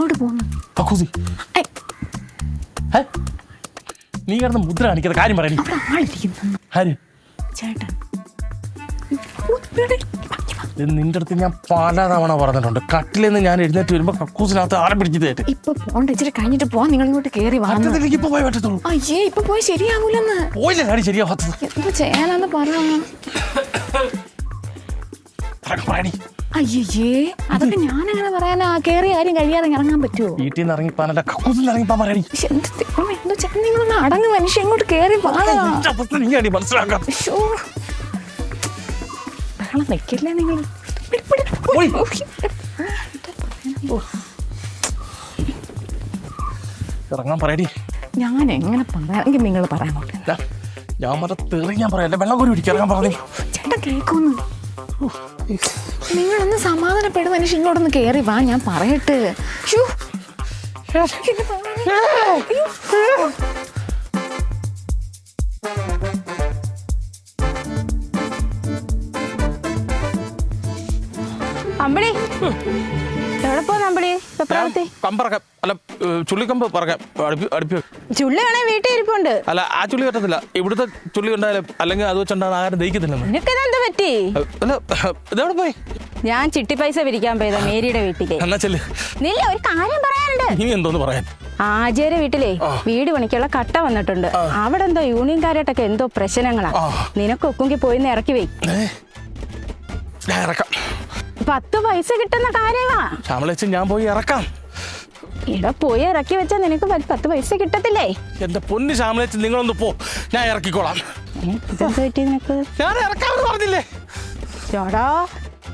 എങ്ങോട്ട് പോകുന്നു? പക്കൂസി. നീ കിടന്ന് മുദ്ര കാണിക്കാത്ത കാര്യം പറയണേ ആര്? ചേട്ടൻ നിന്റെ അടുത്ത് ഞാൻ പല തവണ പറഞ്ഞിട്ടുണ്ട്. നിന്ന് ഞാൻ എഴുന്നേറ്റ് വരുമ്പോ കക്കൂസിനകത്ത് ആരെ പിടിച്ചു തേറ്റ് ഇപ്പൊ പോണ്ട ഇച്ചിരി കഴിഞ്ഞിട്ട് പോവാൻ നിങ്ങൾ ഇങ്ങോട്ട് കേറി വാങ്ങത്തിലേക്ക് ഇപ്പൊ പോയി പറ്റത്തുള്ളൂ. അയ്യേ ഇപ്പൊ പോയി ശരിയാവൂലെന്ന്. പോയില്ല കാര്യം ശരിയാവാത്തത്. എന്തോ ചെയ്യാനാന്ന് പറഞ്ഞു അയ്യേ അതൊക്കെ ഞാൻ എങ്ങനെ പറയാനാ? കേറി ആരും കഴിയാതെ ഇറങ്ങാൻ പറ്റുമോ വീട്ടിൽ നിന്ന് ഇറങ്ങിപ്പാനല്ല കക്കൂസിൽ ഇറങ്ങിപ്പാൻ പറയടി. ശ്ശെ, എന്ത് ചേട്ടൻ നിങ്ങളൊന്ന് അടങ്ങ് മനുഷ്യ ഇങ്ങോട്ട് കേറി മനസ്സിലാക്കാം. ബഹളം വെക്കില്ലേ നിങ്ങൾ. ഇറങ്ങാൻ പറയടി. ഞാൻ എങ്ങനെ പറയാമെങ്കിൽ നിങ്ങൾ പറയാൻ ഞാൻ മറ്റേ തെറി ഞാൻ പറയാം. വെള്ളം കോരി ഇറങ്ങാൻ പറഞ്ഞു. ചേട്ടൻ കേൾക്കുന്നു നിങ്ങളൊന്ന് സമാധാനപ്പെടും മനുഷ്യ? ഇങ്ങോട്ടൊന്ന് കേറി വാ ഞാൻ പറയട്ടെ. ഷൂ. പെപ്രാവത്തി കമ്പറക്ക അല്ല ചുള്ളിക്കമ്പ് പറക്കാം അടുപ്പി അടുപ്പി. ചുള്ളി വേണേ വീട്ടിൽ ഇരിപ്പുണ്ട്. അല്ല ആ ചുള്ളി പറ്റത്തില്ല ഇവിടുത്തെ ചുള്ളി ഉണ്ടായാലും അല്ലെങ്കിൽ അത് വെച്ചിട്ടുണ്ടാകുന്ന ആരും ദഹിക്കത്തില്ല. നിനക്ക് ഇതെന്ത് പറ്റി? അല്ല ഇതെവിടെ പോയി? ഞാൻ ചിട്ടി പൈസ പിരിക്കാൻ പോയതാ മേരിയുടെ വീട്ടിലെ. നില്ല ഒരു കാര്യം പറയാനുണ്ട്. ഇനി എന്തോന്ന് പറയാൻ? ആചാര്യ വീട്ടിലെ വീട് പണിക്കുള്ള കട്ട വന്നിട്ടുണ്ട്. അവിടെ എന്തോ യൂണിയൻകാരായിട്ടൊക്കെ എന്തോ പ്രശ്നങ്ങളാ. നിനക്ക് ഒക്കുങ്കി പോയി ഒന്ന് ഇറക്കി വെയ്. പത്ത് പൈസ കിട്ടുന്ന കാര്യമാ ഞാൻ പോയി ഇറക്കാം. ഇവിടെ പോയി ഇറക്കി വെച്ചാൽ നിനക്ക് പ- പത്ത് പൈസ കിട്ടത്തില്ലേ? എന്റെ പൊന്ന് ശ്യാമളേച്ചൻ നിങ്ങളൊന്ന് പോ. ഞാൻ ഇറക്കിക്കോളാം. ഇതെന്ത് പറ്റി നിനക്ക്? ഞാൻ ഇറക്കാമെന്ന് പറഞ്ഞില്ലേ? ചേടാ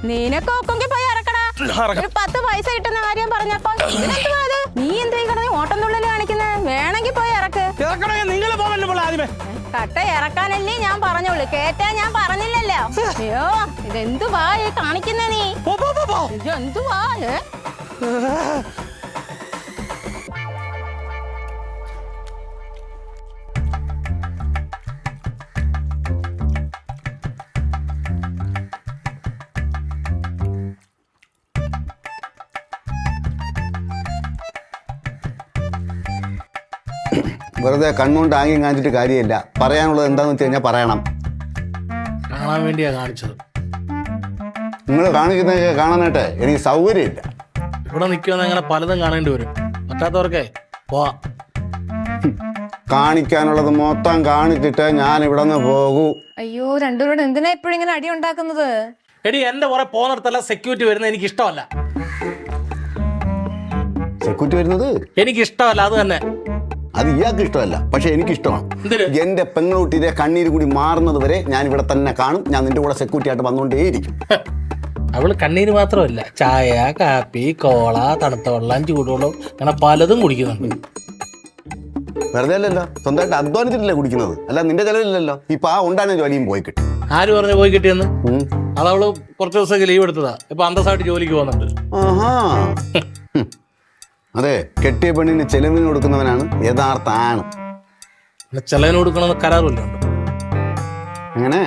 നിനക്ക് ഒക്കെങ്കിൽ പോയി ഇറക്കടാ. ഇറക്കാം. ഒരു പത്ത് പൈസ കിട്ടുന്ന കാര്യം പറഞ്ഞപ്പോ ഇതിനെന്തുവാ ഇത്? നീ എന്തേ കിടന്ന് ഓട്ടം തുള്ളൽ കാണിക്കുന്നത് വേണമെങ്കിൽ പോയി ഇറക്ക്. ഇറക്കണേ നിങ്ങൾ പോകല്ലേ പോലെ ആദ്യമേ. കട്ട ഇറക്കാനല്ലേ ഞാൻ പറഞ്ഞോളൂ കേറ്റാ ഞാൻ പറഞ്ഞില്ലല്ലോ. അയ്യോ ഇതെന്തുവാ ഈ കാണിക്കുന്ന നീ? പോ പോ പോ പോ. ഇതെന്തുവാ ഏ? വെറുതെ കണ്ണുകൊണ്ട് ആംഗ്യം കാണിച്ചിട്ട് കാര്യമില്ല. പറയാനുള്ളത് എന്താന്ന് വെച്ച് കഴിഞ്ഞാൽ പറയണം. കാണാൻ വേണ്ടിയാ കാണിച്ചത്. നിങ്ങൾ കാണിക്കുന്നതൊക്കെ കാണാനായിട്ട് എനിക്ക് സൗകര്യമില്ല. ഇവിടെ നിൽക്കുന്ന അങ്ങനെ പലതും കാണേണ്ടി വരും. പറ്റാത്തവർക്കേ പോവാ. കാണിക്കാനുള്ളത് മൊത്തം കാണിച്ചിട്ട് ഞാൻ ഇവിടെ നിന്ന് പോകൂ. അയ്യോ രണ്ടുപേരോട് എന്തിനാ ഇപ്പോഴും ഇങ്ങനെ അടി ഉണ്ടാക്കുന്നത്? എടി എന്റെ കുറെ പോകുന്നിടത്തല്ല സെക്യൂരിറ്റി വരുന്നത് എനിക്ക് ഇഷ്ടമല്ല സെക്യൂരിറ്റി വരുന്നത്? എനിക്ക് ഇഷ്ടമല്ല അത് തന്നെ. അത് ഇയാൾക്ക് ഇഷ്ടമല്ല. പക്ഷെ എനിക്ക് ഇഷ്ടമാണ് എന്റെ പെങ്ങളുട്ടിയുടെ കണ്ണീര് കൂടി മാറുന്നത് വരെ ഞാൻ ഇവിടെ തന്നെ കാണും. ഞാൻ നിന്റെ കൂടെ സെക്യൂരിറ്റി ആയിട്ട് വന്നുകൊണ്ടേയിരിക്കും. അവൾ കണ്ണീര് മാത്രമല്ല ചായ കാപ്പി കോള തണുത്ത വെള്ളം ചൂടുവെള്ളം അങ്ങനെ പലതും കുടിക്കുന്നുണ്ട്. വെറുതെ അല്ലല്ലോ. സ്വന്തമായിട്ട് അധ്വാനിച്ചിട്ടല്ലേ കുടിക്കുന്നത്? അല്ല നിന്റെ ചെലവില്ലല്ലോ. ഇപ്പൊ ആ ഉണ്ടാകുന്ന ജോലിയും പോയി കിട്ടി. ആര് പറഞ്ഞു പോയി കിട്ടിയെന്ന്. അതവൾ കുറച്ച് ദിവസമൊക്കെ ലീവ് എടുത്തതാ. ഇപ്പൊ അന്തസ്സായിട്ട് ജോലിക്ക് പോകുന്നുണ്ട്. അതെ കെട്ടിയ പെണ്ണിന് ചെലവിന് കൊടുക്കുന്നവനാണ് യഥാർത്ഥ ആണ് ചെലവിന് കൊടുക്കണമെന്ന് ഉണ്ട് അങ്ങനെ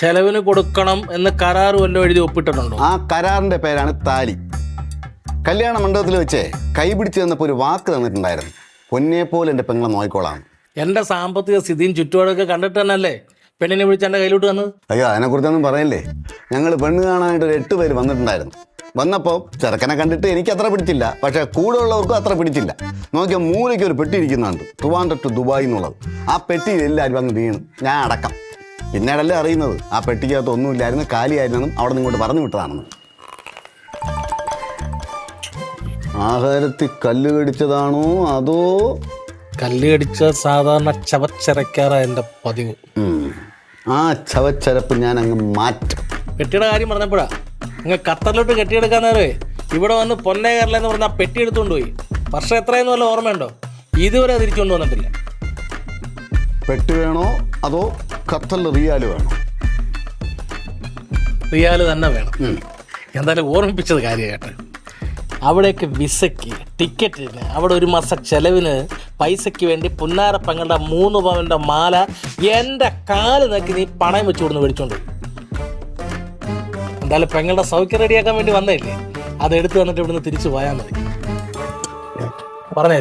ചെലവിന് കൊടുക്കണം എന്ന് കരാറ് വല്ലതും എഴുതി ഒപ്പിട്ടിട്ടുണ്ടോ? ആ കരാറിന്റെ പേരാണ് താലി. കല്യാണ മണ്ഡപത്തിൽ വെച്ച് കൈ പിടിച്ചു തന്നപ്പോൾ ഒരു വാക്ക് തന്നിട്ടുണ്ടായിരുന്നു. പൊന്നെ പോലെ എന്റെ പെങ്ങളെ നോയിക്കോളാം. എന്റെ സാമ്പത്തിക സ്ഥിതിയും ചുറ്റുപാടൊക്കെ കണ്ടിട്ട് തന്നെയല്ലേ പെണ്ണിനെ വിളിച്ച് എന്റെ കയ്യിലോട്ട് വന്നത്? അയ്യോ അതിനെക്കുറിച്ചൊന്നും പറയല്ലേ. ഞങ്ങൾ പെണ്ണ് കാണാനായിട്ട് ഒരു എട്ട് പേര് വന്നിട്ടുണ്ടായിരുന്നു. വന്നപ്പോൾ ചെറുക്കനെ കണ്ടിട്ട് എനിക്ക് അത്ര പിടിച്ചില്ല. പക്ഷേ കൂടെ ഉള്ളവർക്കും അത്ര പിടിച്ചില്ല. നോക്കിയ മൂലയ്ക്ക് ഒരു പെട്ടി ഇരിക്കുന്നുണ്ട്. ട്രിവാൻഡ്രം ടു ദുബായ് എന്നുള്ളത്. ആ പെട്ടിയിൽ എല്ലാവരും അങ്ങ് വീണു. ഞാൻ അടക്കം. പിന്നീടല്ലേ അറിയുന്നത്? ആ പെട്ടിക്കകത്ത് ഒന്നുമില്ലായിരുന്നു കാലിയായിരുന്നെന്നും അവിടെ നിന്ന് ഇങ്ങോട്ട് പറഞ്ഞു വിട്ടതാണെന്ന്. ആഹാരത്തിൽ കല്ല് കടിച്ചതാണോ? അതോ? കല്ല് കടിച്ച സാധാരണ ചവച്ചരക്കാറാ എന്റെ പതിവ്. ആ ചവച്ചരപ്പ് ഞാൻ അങ്ങ് മാറ്റും. പെട്ടിയുടെ കാര്യം പറഞ്ഞപ്പോഴാ നിങ്ങൾ ഖത്തറിലോട്ട് കെട്ടിയെടുക്കാൻ നേരെ ഇവിടെ വന്ന് പൊന്നേ കേരള എന്ന് പറഞ്ഞ ആ പെട്ടി എടുത്തുകൊണ്ട് പോയി. വർഷം എത്രയെന്ന് വല്ല ഓർമ്മയുണ്ടോ? ഇതുവരെ തിരിച്ചുകൊണ്ട് വന്നിട്ടില്ല. പെട്ടി വേണോ അതോ ഖത്തറിൽ റിയാൽ വേണോ? റിയാൽ തന്നെ വേണം. എന്തായാലും ഓർമ്മിപ്പിച്ചത് കാര്യമായിട്ട്. അവിടേക്ക് വിസയ്ക്ക് ടിക്കറ്റിന് അവിടെ ഒരു മാസം ചെലവിന് പൈസയ്ക്ക് വേണ്ടി പുന്നാരപ്പങ്ങളുടെ മൂന്ന് പവന്റെ മാല എന്റെ കാൽ നോക്കി നീ പണയം വെച്ചുകൊടുന്ന് മേടിച്ചോണ്ട് പോയി. എന്തായാലും പെങ്ങളുടെ സൗഖ്യം റെഡിയാക്കാൻ വേണ്ടി വന്നതല്ലേ? അത് എടുത്തു വന്നിട്ട് ഇവിടുന്ന് തിരിച്ചു പോയാൽ മതി. പറഞ്ഞേ.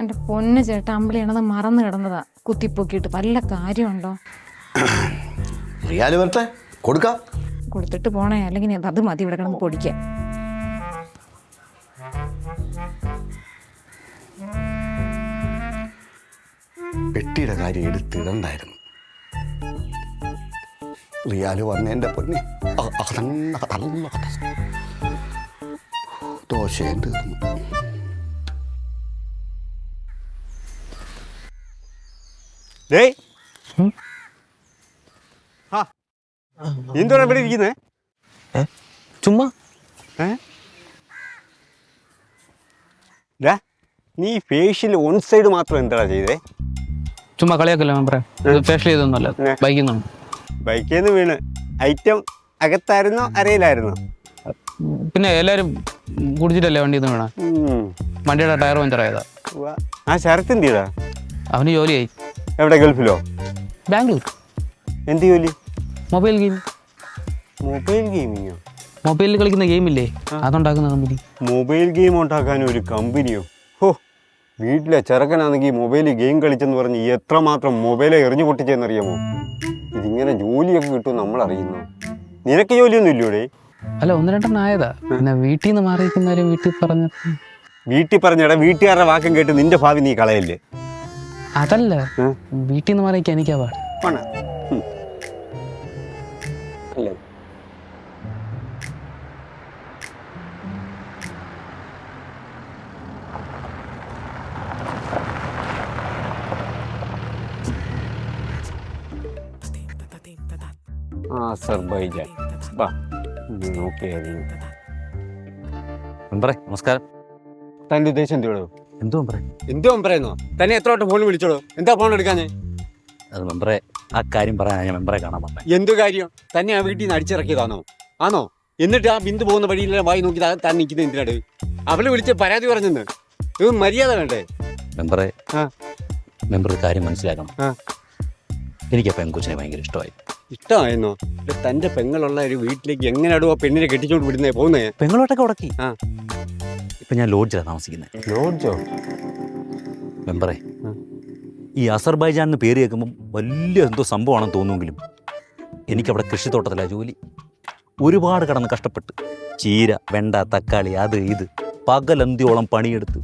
എന്റെ പൊന്ന് ചേട്ടാ അമ്പിളിയാണത് മറന്നു കിടന്നതാ. കുത്തിപ്പൊക്കിയിട്ട് വല്ല കാര്യമുണ്ടോ? റിയാൽ വരട്ടെ കൊടുക്കാം. കൊടുത്തിട്ട് പോണേ അല്ലെങ്കിൽ അത് മതി ഇവിടെ കിടന്ന് പൊടിക്കാൻ. പെട്ടിയുടെ കാര്യം എടുത്തിടണ്ടായിരുന്നു. റിയാൽ വന്നതിന്റെ പൊന്നെ. അ- അകതന്നെ അകതല്ല അകത. ദോശയും തീർന്നു. എന്തോടാ ഇവിടെ ഇരിക്കുന്നേ? ചുമ്മാ. നീ ഫേഷ്യൽ ഓൺ സൈഡ് മാത്രം എന്താടാ ചെയ്തേ? ചുമ്മാ കളിയാക്കല്ലോ മെമ്പറെ ഫേഷ്യൽ ചെയ്തൊന്നുമല്ല. ബൈക്കിൽ നിന്നാണ്. ബൈക്കിൽ നിന്ന് വീണ്. ഐറ്റം അകത്തായിരുന്നോ? അരയിലായിരുന്നോ? പിന്നെ എല്ലാരും കുടിച്ചിട്ടല്ലേ വണ്ടിയിൽ നിന്ന് വീണ വണ്ടിയുടെ ടയർ പഞ്ചറായതാ ആയതാ. ആ ശരത്ത് എന്തിയടാ അവന് ജോലിയായി. എവിടെ ഗൾഫിലോ? ബാംഗ്ലൂർ എന്ത് ജോലി? Mobile game. മൊബൈൽ ഗെയിമിങ്ങോ? മൊബൈലിൽ കളിക്കുന്ന ഗെയിമില്ലേ? അതുണ്ടാക്കുന്ന കമ്പനി. മൊബൈൽ ഗെയിം ഉണ്ടാക്കാൻ ഒരു കമ്പനിയോ? ഹോ. വീട്ടിലെ ചെറുക്കനാണെങ്കിൽ മൊബൈലിൽ ഗെയിം കളിച്ചെന്ന് പറഞ്ഞ് എത്രമാത്രം മൊബൈലെ എറിഞ്ഞു പൊട്ടിച്ചെന്നറിയാമോ? ഇതിങ്ങനെ ജോലിയൊക്കെ കിട്ടും നമ്മൾ അറിയുന്നു നിനക്ക് ജോലിയൊന്നും ഇല്ലൂടെ അല്ല ഒന്ന് രണ്ടെണ്ണം ആയതാ. പിന്നെ വീട്ടിൽ നിന്ന് മാറിയിരിക്കുന്നവരും വീട്ടിൽ പറഞ്ഞ. വീട്ടിൽ പറഞ്ഞടാ വീട്ടുകാരുടെ വാക്കും കേട്ട് നിന്റെ ഭാവി നീ കളയല്ലേ? അതല്ല? വീട്ടിൽ നിന്ന് മാറിയിരിക്കാൻ എനിക്കാ പാട്. അല്ലേ? ആസർബൈജാൻ. വാ നോക്കിയായിരുന്നു മെമ്പറെ നമസ്കാരം. തന്റെ ഉദ്ദേശം എന്തോടോ എന്തോ മെമ്പറെ എന്തോ പറയുന്നോ തന്നെ എത്ര വട്ടം ഫോൺ വിളിച്ചോളൂ. എന്താ ഫോൺ എടുക്കാഞ്ഞേ? അത് മെമ്പറെ ആ കാര്യം പറയാൻ ഞാൻ മെമ്പറെ കാണാൻ വന്നേ. എന്തു കാര്യം? തന്നെ ആ വീട്ടിൽ നിന്ന് അടിച്ചിറക്കിയതാണോ? ആണോ? എന്നിട്ട് ആ ബിന്ദു പോകുന്ന വഴിയിലെ വായി നോക്കി താൻ നിൽക്കുന്നത് എന്തിനാണ്? അവൾ വിളിച്ച് പരാതി പറഞ്ഞെന്ന്. ഇത് മര്യാദ വേണ്ടേ? മെമ്പറെ. മെമ്പർ കാര്യം മനസ്സിലാക്കണം. എനിക്ക് ആ പെൺകൊച്ചിനെ ഭയങ്കര ഇഷ്ടമായി. ഇഷ്ടമായിരുന്നോ തന്റെ പെങ്ങളുള്ള ഒരു വീട്ടിലേക്ക് എങ്ങനെയാടോ ആ പെണ്ണിനെ കെട്ടിച്ചോണ്ട് വിടുന്നേ പോകുന്നേ പെങ്ങളോട്ടൊക്കെ ഉടക്കി. ആ. ഇപ്പൊ ഞാൻ ലോഡ്ജിലാണ് താമസിക്കുന്നത്. ലോഡ്ജോ? മെമ്പറെ ഈ അസർബൈജാൻ എന്ന് പേര് കേൾക്കുമ്പം വലിയ എന്തോ സംഭവമാണെന്ന് തോന്നുമെങ്കിലും എനിക്കവിടെ കൃഷിത്തോട്ടത്തിലാണ് ജോലി. ഒരുപാട് കടന്ന് കഷ്ടപ്പെട്ട്. ചീര വെണ്ട തക്കാളി അത് ഇത് പകലന്തിയോളം പണിയെടുത്ത്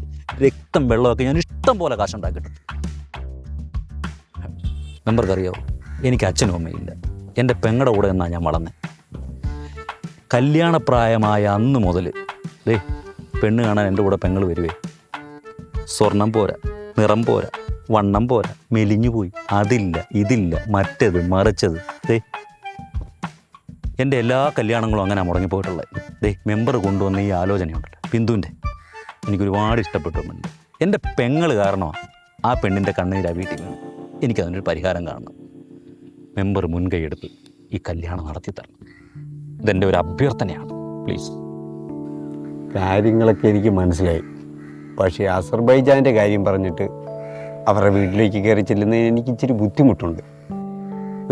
രക്തം വെള്ളമൊക്കെ ഞാൻ ഇഷ്ടം പോലെ കാശുണ്ടാക്കിയിട്ടുണ്ട്. മെമ്പർക്കറിയാവോ? എനിക്ക് അച്ഛനും അമ്മയില്ല എന്റെ പെങ്ങളുടെ കൂടെ എന്നാണ് ഞാൻ വളർന്നത് കല്യാണപ്രായമായ അന്ന് മുതൽ ദേ പെണ്ണ് കാണാൻ എന്റെ കൂടെ പെങ്ങൾ വരുവേ. സ്വർണം പോരാ നിറം പോരാ വണ്ണം പോരാ മെലിഞ്ഞു പോയി. അതില്ല ഇതില്ല മറ്റേത് മറിച്ചത്. ദേ എന്റെ എല്ലാ കല്യാണങ്ങളും അങ്ങനെ മുടങ്ങിപ്പോയിട്ടുള്ളത് ദേ മെമ്പർ കൊണ്ടുവന്ന ഈ ആലോചനയുണ്ടല്ലോ ബിന്ദുവിന്റെ. എനിക്കൊരുപാട് ഇഷ്ടപ്പെട്ടു എന്റെ പെങ്ങൾ കാരണമാണ് ആ പെണ്ണിന്റെ കണ്ണീരാ വീട്ടിൽ എനിക്കതിനൊരു പരിഹാരം കാണണം. മെമ്പർ മുൻകൈയെടുത്ത് ഈ കല്യാണം നടത്തി തരണം. ഇതെന്റെ ഒരു അഭ്യർത്ഥനയാണ്. പ്ലീസ് കാര്യങ്ങളൊക്കെ എനിക്ക് മനസ്സിലായി. പക്ഷേ അസർബൈജാന്റെ കാര്യം പറഞ്ഞിട്ട് അവരുടെ വീട്ടിലേക്ക് കയറി ചെല്ലുന്നതിന് എനിക്ക് ഇച്ചിരി ബുദ്ധിമുട്ടുണ്ട്.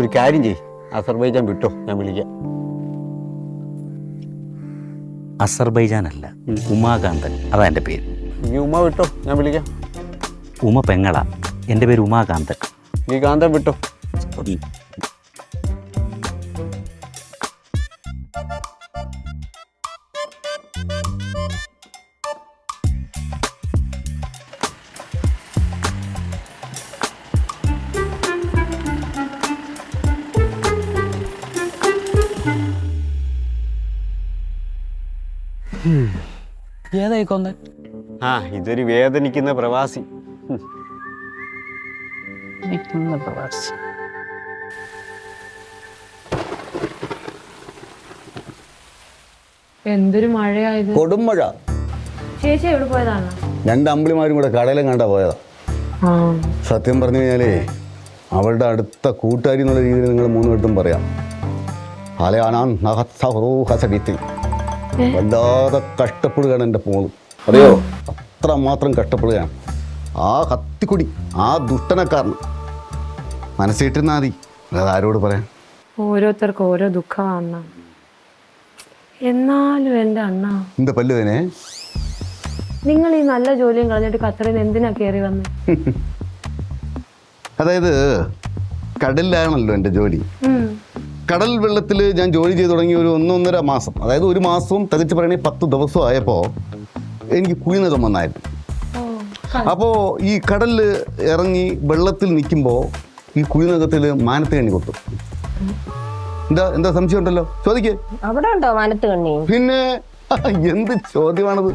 ഒരു കാര്യം ചെയ് അസർബൈജാൻ വിട്ടോ? ഞാൻ വിളിക്കാം. അസർബൈജാൻ അല്ല ഉമാകാന്തൻ. അതാ എന്റെ പേര്. നീ ഉമ വിട്ടോ? ഞാൻ വിളിക്കാം. ഉമ പെങ്ങള. എന്റെ പേര് ഉമാകാന്തൻ. ഈ കാന്തൻ വിട്ടോ? ഏതായി ആ ഇതൊരു വേദനിക്കുന്ന പ്രവാസി. എന്തൊരു മഴയായത്? കൊടുമഴ ചേച്ചി എവിടെ പോയതാണ്? രണ്ട് അമ്പിളിമാരും കൂടെ കടയിലും കണ്ട പോയതാ. സത്യം പറഞ്ഞു കഴിഞ്ഞാലേ അവളുടെ അടുത്ത കൂട്ടുകാരി എന്നുള്ള രീതിയിൽ നിങ്ങൾ മൂന്ന് വട്ടം പറയാം. ആലയാനാൻ ഹസഡിത്തിൽ വല്ലാതെ കഷ്ടപ്പെടുകയാണ് എന്റെ മോൾ. അറിയോ? അത്ര മാത്രം കഷ്ടപ്പെടുകയാണ്. ആ കത്തിക്കുടി ആ ദുഷ്ടനക്കാരന്. കാരണം മനസ്സിട്ടിരുന്നാൽ മതി. അത് ആരോട് പറയാം ഓരോരുത്തർക്ക് ഓരോ ദുഃഖമാണ് എന്നാലും എന്റെ അണ്ണ എന്താ പല്ലുവേനെ? നിങ്ങൾ ഈ നല്ല ജോലിയും കളഞ്ഞിട്ട് ഖത്തറിൽ എന്തിനാ കയറി വന്ന്? അതായത് കടലിലാണല്ലോ എന്റെ ജോലി. കടൽ വെള്ളത്തിൽ ഞാൻ ജോലി ചെയ്തു തുടങ്ങി ഒരു ഒന്നൊന്നര മാസം അതായത് ഒരു മാസവും തികച്ച് പറയണേ പത്ത് ദിവസം ആയപ്പോൾ എനിക്ക് കുഴിനകം വന്നായിരുന്നു. അപ്പോൾ ഈ കടലിൽ ഇറങ്ങി വെള്ളത്തിൽ നിൽക്കുമ്പോൾ ഈ കുഴിനകത്തിൽ മാനത്ത് കണ്ണി കൊത്തും. എന്താ എന്താ സംശയം ഉണ്ടല്ലോ? ചോദിക്കേ. അവിടെ ഉണ്ടോ മാനത്ത് കണ്ണി? പിന്നെ എന്ത് ചോദ്യമാണത്?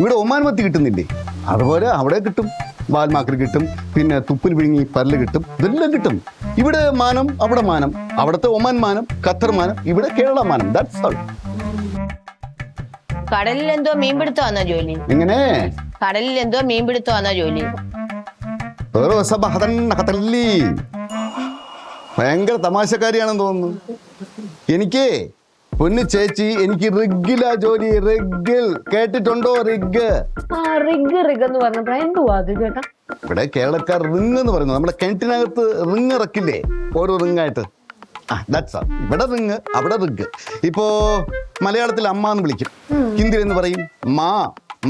ഇവിടെ ഒമാൻ മത്തി കിട്ടുന്നില്ലേ? അതുപോലെ അവിടെ കിട്ടും. വാൽമാക്കൽ കിട്ടും പിന്നെ തുപ്പിൽ വിഴുങ്ങി പല്ല് കിട്ടും ഇതെല്ലാം കിട്ടും. ഇവിടെ മാനം അവിടെ മാനം അവിടുത്തെ ഒമാൻ മാനം ഖത്തർ മാനം ഇവിടെ കേരള മാനം. ദാറ്റ്സ് ഓൾ കടലിൽ എന്തോ മീൻ പിടുത്തമാണോ ജോലി? എങ്ങനെ? കടലിൽ എന്തോ ജോലി? ഓരോ സബഹദൻ ഖത്തറിലി. ഭയങ്കര തമാശക്കാരിയാണെന്ന് തോന്നുന്നു. എനിക്ക് പൊന്നു ചേച്ചി എനിക്ക് റിഗിലാ ജോലി. റിഗിൽ കേട്ടിട്ടുണ്ടോ റിഗ് ആ റിഗ് റിഗ് എന്ന് പറഞ്ഞപ്പോ എന്തുവാ അത് ചേട്ടാ? ഇവിടെ കേരളക്കാർ റിങ് എന്ന് പറയുന്നത് നമ്മുടെ കിണറ്റിനകത്ത് റിങ് ഇറക്കില്ലേ? ഓരോ റിങ്ങായിട്ട്. ആ ദാറ്റ്സ്. ഇവിടെ റിങ് അവിടെ റിഗ് ഇപ്പോ മലയാളത്തിൽ അമ്മ എന്ന് വിളിക്കും. ഹിന്ദിയിൽ എന്ന് പറയും? മാ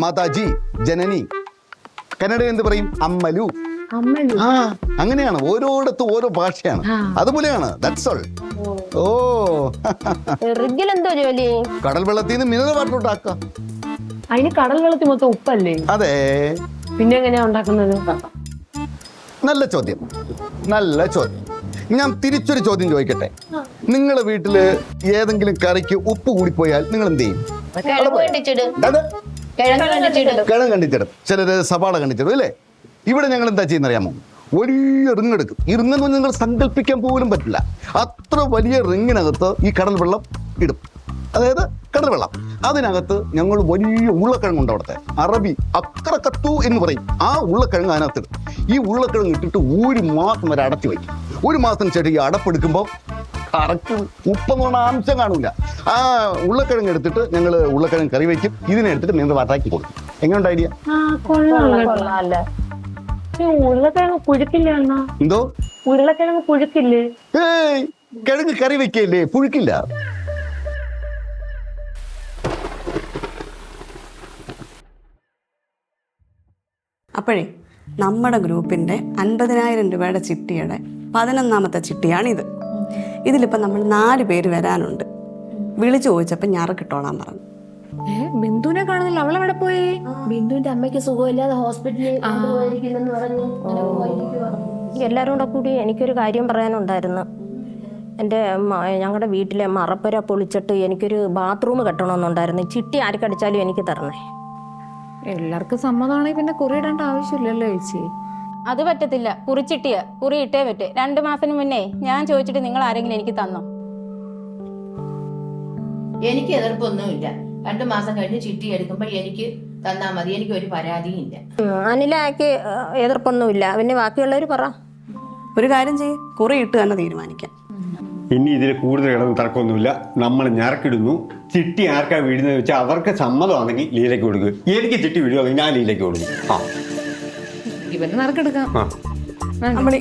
മാതാജി ജനനി. കന്നഡയിൽ എന്ത് പറയും? അമ്മലു. അമ്മ ആ അങ്ങനെയാണ്. ഓരോടത്ത് ഓരോ ഭാഷയാണ്. അതുപോലെയാണ്. ദാറ്റ്സ് ഓൾ ഓ. റിഗിൽ എന്തോ ജോലി? കടൽ വെള്ളത്തിൽ നിന്ന് മിനറൽ വാട്ടർ ഉണ്ടാക്കുക അതിന് കടൽ വെള്ളത്തിൽ മൊത്തം ഉപ്പല്ലേ? അതെ. പിന്നെ എങ്ങനെയാ ഉണ്ടാക്കുന്നത്? നല്ല ചോദ്യം. നല്ല ചോദ്യം. ഞാൻ തിരിച്ചൊരു ചോദ്യം ചോദിക്കട്ടെ? നിങ്ങളെ വീട്ടിൽ ഏതെങ്കിലും കറിക്ക് ഉപ്പ് കൂടി പോയാൽ നിങ്ങൾ എന്ത് ചെയ്യും കിഴങ്ങ് കണ്ടിച്ചിടും. ചിലര് സവാള കണ്ടിച്ചിടും അല്ലേ? ഇവിടെ ഞങ്ങൾ എന്താ ചെയ്യുന്ന അറിയാമോ വലിയ റിങ് എടുക്കും ഈ റിങ് എന്ന് പറഞ്ഞാൽ നിങ്ങൾ സങ്കല്പിക്കാൻ പോലും പറ്റില്ല. അത്ര വലിയ റിങ്ങിനകത്ത് ഈ കടൽ വെള്ളം ഇടും. അതായത് കടൽ വെള്ളം. അതിനകത്ത് ഞങ്ങൾ വലിയ ഉരുളക്കിഴങ്ങുണ്ട് അവിടുത്തെ. അറബി അക്രക്കത്തു എന്ന് പറയും. ആ ഉരുളക്കിഴങ്ങ് അതിനകത്തിടും ഈ ഉരുളക്കിഴങ്ങ് ഇട്ടിട്ട് ഒരു മാസം വരെ അടച്ചു വയ്ക്കും. ഒരു മാസത്തിന് ശേഷം ഈ അടപ്പെടുക്കുമ്പോൾ കറക്റ്റ് ഉപ്പെന്ന് പറഞ്ഞ അംശം കാണൂല. ആ ഉരുളക്കിഴങ്ങ് എടുത്തിട്ട് ഞങ്ങൾ ഉരുളക്കിഴങ്ങ് കറി വയ്ക്കും. ഇതിനെടുത്തിട്ട് നിങ്ങൾ വാട്ടാക്കി കൊടുക്കും. എങ്ങനെയുണ്ട് ഐഡിയ? ആ കൊള്ളാം. ഈ ഉരുളക്കിഴങ്ങ് പുഴുക്കില്ല അണ്ണാ. എന്തോ? ഉരുളക്കിഴങ്ങ് പുഴുക്കില്ലേ? ഏയ് കിഴങ്ങ് കറി വെക്കല്ലേ? പുഴുക്കില്ല. അപ്പോഴേ നമ്മുടെ ഗ്രൂപ്പിന്റെ അൻപതിനായിരം രൂപയുടെ ചിട്ടിയുടെ പതിനൊന്നാമത്തെ ചിട്ടിയാണിത്. ഇതിലിപ്പോൾ നമ്മൾ നാല് പേര് വരാനുണ്ട്. വിളിച്ചു ചോദിച്ചപ്പോൾ ഞാറ് കിട്ടോളാൻ പറഞ്ഞു. ബിന്ദുവിനെ കാണുന്നില്ല. അവളെവിടെ പോയി? ബിന്ദുവിന്റെ അമ്മയ്ക്ക് സുഖമില്ലാതെ ഹോസ്പിറ്റലിൽ കൊണ്ടുപോയിരിക്കുന്നെന്ന് പറഞ്ഞു. എല്ലാവരും കൂടെ കൂടി എനിക്കൊരു കാര്യം പറയാനുണ്ടായിരുന്നു. എന്റെ ഞങ്ങളുടെ വീട്ടിലെ മറപ്പുര പൊളിച്ചിട്ട് എനിക്കൊരു ബാത്റൂം കെട്ടണമെന്നുണ്ടായിരുന്നു. ചിട്ടി ആർക്കടിച്ചാലും എനിക്ക് തരണേ. എല്ലാവർക്കും സമ്മതമാണെങ്കിൽ പിന്നെ കുറി ഇടേണ്ട ആവശ്യമില്ലല്ലോ ചേച്ചി. അത് പറ്റത്തില്ല. കുറിച്ചിട്ടിയ. കുറി ഇട്ടേ പറ്റേ. രണ്ട് മാസത്തിന് മുന്നേ ഞാൻ ചോദിച്ചിട്ട് നിങ്ങൾ ആരെങ്കിലും എനിക്ക് തന്നോ? എനിക്ക് എതിർപ്പൊന്നുമില്ല. രണ്ടു മാസം കഴിഞ്ഞ് ചിട്ടി എടുക്കുമ്പോൾ എനിക്ക് തന്നാ മതി. എനിക്ക് ഒരു പരാതിയും ഇല്ല. അനിലാക്ക് എതിർപ്പൊന്നുമില്ല. പിന്നെ ബാക്കിയുള്ളവർ പറ. ഒരു കാര്യം ചെയ്യ്. കുറി ഇട്ട് തന്നെ തീരുമാനിക്കാം. ഇനി ഇതിൽ കൂടുതൽ കിടന്ന് തർക്കമൊന്നുമില്ല. നമ്മൾ ഞരക്കിടുന്നു. ചിട്ടി ആർക്കാ വീഴുന്നത് വെച്ചാൽ അവർക്ക് സമ്മതമാണെങ്കിൽ ലീലയ്ക്ക് കൊടുക്കുക എനിക്ക് ചിട്ടി വീഴുവാണെങ്കിൽ ഞാൻ ലീലയ്ക്ക് കൊടുക്കും. ആ. ഇവന് നറുക്കെടുക്കാം. ആ. അമ്മളി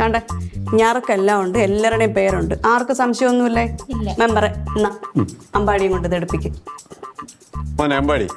കണ്ടേ ഞാർക്കെല്ലാം ഉണ്ട് എല്ലാവരുടെയും പേരുണ്ട്. ആർക്ക് സംശയമൊന്നുമില്ലേ? മെമ്പറെ എന്നാ അമ്പാടിയും കൊണ്ട് ഇത് എടുപ്പിക്കും. അമ്പാടി